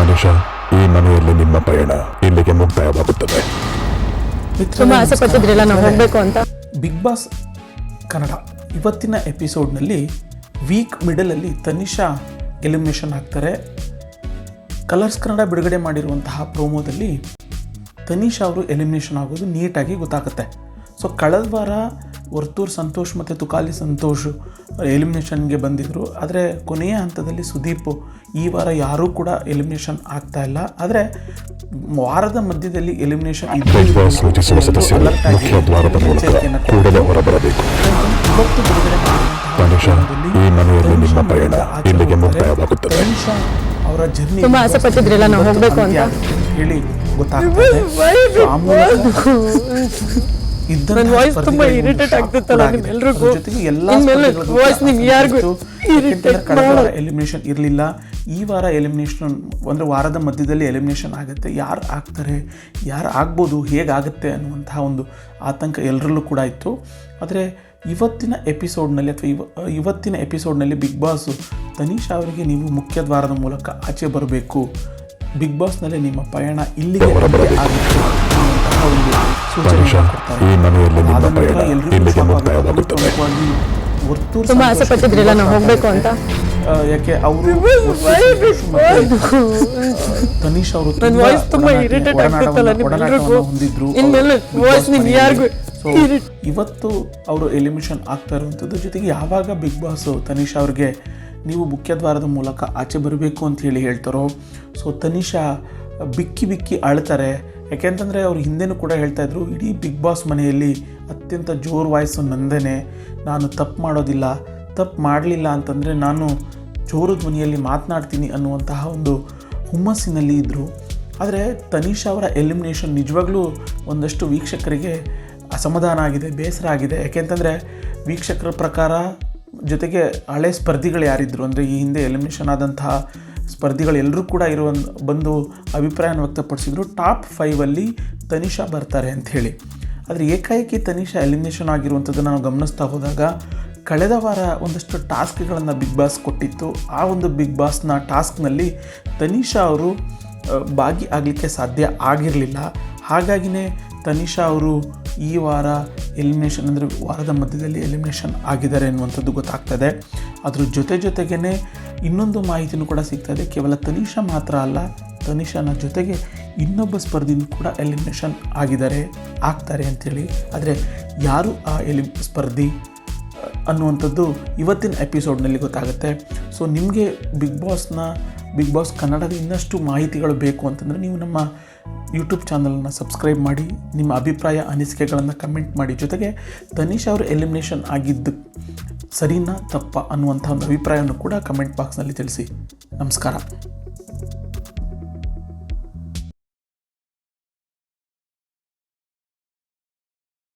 ತನಿಷಾ ಈ ಮನೆಯಲ್ಲಿ ನಿಮ್ಮ ಪಯಣ ಇಲ್ಲಿಗೆ ಮುಕ್ತಾಯವಾಗುತ್ತದೆ. ತುಂಬಾ ಆಸೆ ಪಟ್ಟಿದ್ರಲ್ಲ ನಾವು ಹೋಗ್ಬೇಕು ಅಂತ. ಬಿಗ್ ಬಾಸ್ ಕನ್ನಡ ಇವತ್ತಿನ ಎಪಿಸೋಡ್ನಲ್ಲಿ ವೀಕ್ ಮಿಡಲಲ್ಲಿ ತನಿಷಾ ಎಲಿಮಿನೇಷನ್ ಆಗ್ತಾರೆ ಕಲರ್ಸ್ ಕನ್ನಡ ಬಿಡುಗಡೆ ಮಾಡಿರುವಂತಹ ಪ್ರೋಮೋದಲ್ಲಿ ತನಿಷಾ ಅವರು ಎಲಿಮಿನೇಷನ್ ಆಗೋದು ನೀಟಾಗಿ ಗೊತ್ತಾಗುತ್ತೆ. ಸೊ ಕಳೆದ ವಾರ ವರ್ತೂರ್ ಸಂತೋಷ್ ಮತ್ತು ತುಕಾಲಿ ಸಂತೋಷ್ ಎಲಿಮಿನೇಷನ್ಗೆ ಬಂದಿದ್ದರು ಆದರೆ ಕೊನೆಯ ಹಂತದಲ್ಲಿ ಸುದೀಪ್ ಈ ವಾರ ಯಾರೂ ಕೂಡ ಎಲಿಮಿನೇಷನ್ ಆಗ್ತಾ ಇಲ್ಲ. ಆದರೆ ವಾರದ ಮಧ್ಯದಲ್ಲಿ ಎಲಿಮಿನೇಷನ್. ಅವರ ಜರ್ನಿ ತುಂಬಾ ಆಸೆ ಪಟ್ಟಿದ್ರಲ್ಲ ನಾವು ಹೋಗ್ಬೇಕು ಅಂತ. ಹೇಳಿ ಗೊತ್ತಾಗ್ತದೆ So, ವಾಯ್ಸ್ ತುಂಬಾ shock ಆಗ್ತಿತ್ತಲ್ಲ ನಿಮ್ಮೆಲ್ರಿಗೂ. ಎಲ್ಲಾ ಕೂಡ ನಿಮ್ಗೆ ಯಾರಿಗೂ. ಎಲಿಮಿನೇಷನ್ ಇರಲಿಲ್ಲ ಈ ವಾರ ಎಲಿಮಿನೇಷನ್ ಅಂದರೆ ವಾರದ ಮಧ್ಯದಲ್ಲಿ ಎಲಿಮಿನೇಷನ್ ಆಗುತ್ತೆ ಯಾರು ಆಗ್ತಾರೆ ಯಾರು ಆಗ್ಬೋದು ಹೇಗಾಗುತ್ತೆ ಅನ್ನುವಂತಹ ಒಂದು ಆತಂಕ ಎಲ್ಲರಲ್ಲೂ ಕೂಡ ಇತ್ತು ಆದರೆ ಇವತ್ತಿನ ಎಪಿಸೋಡ್ನಲ್ಲಿ ಅಥವಾ ಇವ ಇವತ್ತಿನ ಎಪಿಸೋಡ್ನಲ್ಲಿ ಬಿಗ್ ಬಾಸು ತನೀಶಾ ಅವರಿಗೆ ನೀವು ಮುಖ್ಯ ದ್ವಾರದ ಮೂಲಕ ಆಚೆ ಬರಬೇಕು ಬಿಗ್ ಬಾಸ್ನಲ್ಲಿ ನಿಮ್ಮ ಪಯಣ ಇಲ್ಲಿಗೆ. ಆಗುತ್ತೆ ಅನ್ನುವಂತಹ ಒಂದು ತನಿಷಾ ಈ ಮನೆಯಲ್ಲಿ ನಿಮ್ಮ ಪಯಣ ಇಲ್ಲಿಗೆ. ಮುಕ್ತಾಯವಾಗುತ್ತದೆ. ತುಂಬಾ ಆಸೆ ಪಟ್ಟಿದ್ರಲ್ಲ ನಾವು ಹೋಗ್ಬೇಕು ಅಂತ? ಯಾಕೆ ಅವರು ತನೀಶ್ ಅವರು ನನ್ನ ವಾಯ್ಸ್ ತುಂಬಾ ಇರಿಟೇಟ್ ಆಗ್ತಿತ್ತಲ್ಲ ನಿಮ್ಮೆಲ್ಲರಿಗೂ ಹೊಂದಿದ್ರು ಇನ್ಮೇಲೆ voice Big ಯಾರಿಗೂ ಮನೆಯಲ್ಲಿ. ಇವತ್ತು ಅವರು ಎಲಿಮಿನೇಷನ್ ಆಗ್ತಾ ಇರುವಂಥದ್ದು ಜೊತೆಗೆ ಯಾವಾಗ ಬಿಗ್ ಬಾಸ್ ತನಿಷಾ ಅವ್ರಿಗೆ ನೀವು ಮುಖ್ಯದ್ವಾರದ ಮೂಲಕ ಆಚೆ ಬರಬೇಕು ಅಂತ ಹೇಳಿ ಹೇಳ್ತಾರೋ ಸೊ ತನಿಷಾ ಬಿಕ್ಕಿ ಬಿಕ್ಕಿ ಅಳ್ತಾರೆ ಯಾಕೆಂತಂದರೆ ಅವ್ರು ಹಿಂದೆನೂ ಕೂಡ ಹೇಳ್ತಾ ಇದ್ರು, ಇಡೀ ಬಿಗ್ ಬಾಸ್ ಮನೆಯಲ್ಲಿ ಅತ್ಯಂತ ಜೋರು ವಾಯ್ಸು ನಂದೇನೆ. ನಾನು ತಪ್ಪು ಮಾಡೋದಿಲ್ಲ. ತಪ್ಪು ಮಾಡಲಿಲ್ಲ ಅಂತಂದರೆ ನಾನು ಜೋರು ಧ್ವನಿಯಲ್ಲಿ ಮಾತನಾಡ್ತೀನಿ ಅನ್ನುವಂತಹ ಒಂದು ಹುಮ್ಮಸ್ಸಿನಲ್ಲಿ ಇದ್ದರು ಆದರೆ ತನಿಷಾ ಅವರ ಎಲಿಮಿನೇಷನ್ ನಿಜವಾಗ್ಲೂ ಒಂದಷ್ಟು ವೀಕ್ಷಕರಿಗೆ ಅಸಮಾಧಾನ ಆಗಿದೆ, ಬೇಸರ ಆಗಿದೆ. ಯಾಕೆಂತಂದರೆ ವೀಕ್ಷಕರ ಪ್ರಕಾರ ಜೊತೆಗೆ ಹಳೆ ಸ್ಪರ್ಧಿಗಳು ಯಾರಿದ್ದರು ಅಂದರೆ ಈ ಹಿಂದೆ ಎಲಿಮಿನೇಷನ್ ಆದಂತಹ ಸ್ಪರ್ಧಿಗಳು ಎಲ್ಲರೂ ಕೂಡ ಇರುವ ಬಂದು ಅಭಿಪ್ರಾಯನ ವ್ಯಕ್ತಪಡಿಸಿದ್ರು. ಟಾಪ್ ಫೈವಲ್ಲಿ ತನಿಷಾ ಬರ್ತಾರೆ ಅಂತ ಹೇಳಿ. ಆದರೆ ಏಕಾಏಕಿ ತನಿಷಾ ಎಲಿಮಿನೇಷನ್ ಆಗಿರುವಂಥದ್ದು ನಾವು ಗಮನಿಸ್ತಾ ಹೋದಾಗ ಕಳೆದ ವಾರ ಒಂದಷ್ಟು ಟಾಸ್ಕ್ಗಳನ್ನು ಬಿಗ್ ಬಾಸ್ ಕೊಟ್ಟಿತ್ತು. ಆ ಒಂದು ಬಿಗ್ ಬಾಸ್ನ ಟಾಸ್ಕ್ನಲ್ಲಿ ತನಿಷಾ ಅವರು ಭಾಗಿ ಆಗಲಿಕ್ಕೆ ಸಾಧ್ಯ ಆಗಿರಲಿಲ್ಲ. ಹಾಗಾಗಿನೇ ತನಿಷಾ ಅವರು ಈ ವಾರ ಎಲಿಮಿನೇಷನ್ ಅಂದರೆ ವಾರದ ಮಧ್ಯದಲ್ಲಿ ಎಲಿಮಿನೇಷನ್ ಆಗಿದ್ದಾರೆ ಅನ್ನುವಂಥದ್ದು ಗೊತ್ತಾಗ್ತದೆ. ಅದ್ರ ಜೊತೆ ಜೊತೆಗೇ ಇನ್ನೊಂದು ಮಾಹಿತಿನೂ ಕೂಡ ಸಿಗ್ತದೆ. ಕೇವಲ ತನಿಷಾ ಮಾತ್ರ ಅಲ್ಲ, ತನಿಷಾನ ಜೊತೆಗೆ ಇನ್ನೊಬ್ಬ ಸ್ಪರ್ಧಿನೂ ಕೂಡ ಎಲಿಮಿನೇಷನ್ ಆಗಿದ್ದಾರೆ, ಆಗ್ತಾರೆ ಅಂಥೇಳಿ ಆದರೆ ಯಾರು ಆ ಎಲಿ ಸ್ಪರ್ಧಿ? ಅನ್ನುವಂಥದ್ದು ಇವತ್ತಿನ ಎಪಿಸೋಡ್ನಲ್ಲಿ ಗೊತ್ತಾಗುತ್ತೆ. ಸೊ ನಿಮಗೆ ಬಿಗ್ ಬಾಸ್ನ ಬಿಗ್ ಬಾಸ್ ಕನ್ನಡದ ಇನ್ನಷ್ಟು ಮಾಹಿತಿಗಳು ಬೇಕು ಅಂತಂದರೆ ನೀವು ನಮ್ಮ ಯೂಟ್ಯೂಬ್ ಚಾನಲನ್ನು ಸಬ್ಸ್ಕ್ರೈಬ್ ಮಾಡಿ, ನಿಮ್ಮ ಅಭಿಪ್ರಾಯ, ಅನಿಸಿಕೆಗಳನ್ನು ಕಮೆಂಟ್ ಮಾಡಿ. ಜೊತೆಗೆ ತನಿಷ್ ಅವರು ಎಲಿಮಿನೇಷನ್ ಆಗಿದ್ದು ಸರಿನಾ ತಪ್ಪ ಅನ್ನುವಂಥ ಒಂದು ಅಭಿಪ್ರಾಯವನ್ನು ಕೂಡ ಕಮೆಂಟ್ ಬಾಕ್ಸ್ನಲ್ಲಿ ತಿಳಿಸಿ. ನಮಸ್ಕಾರ.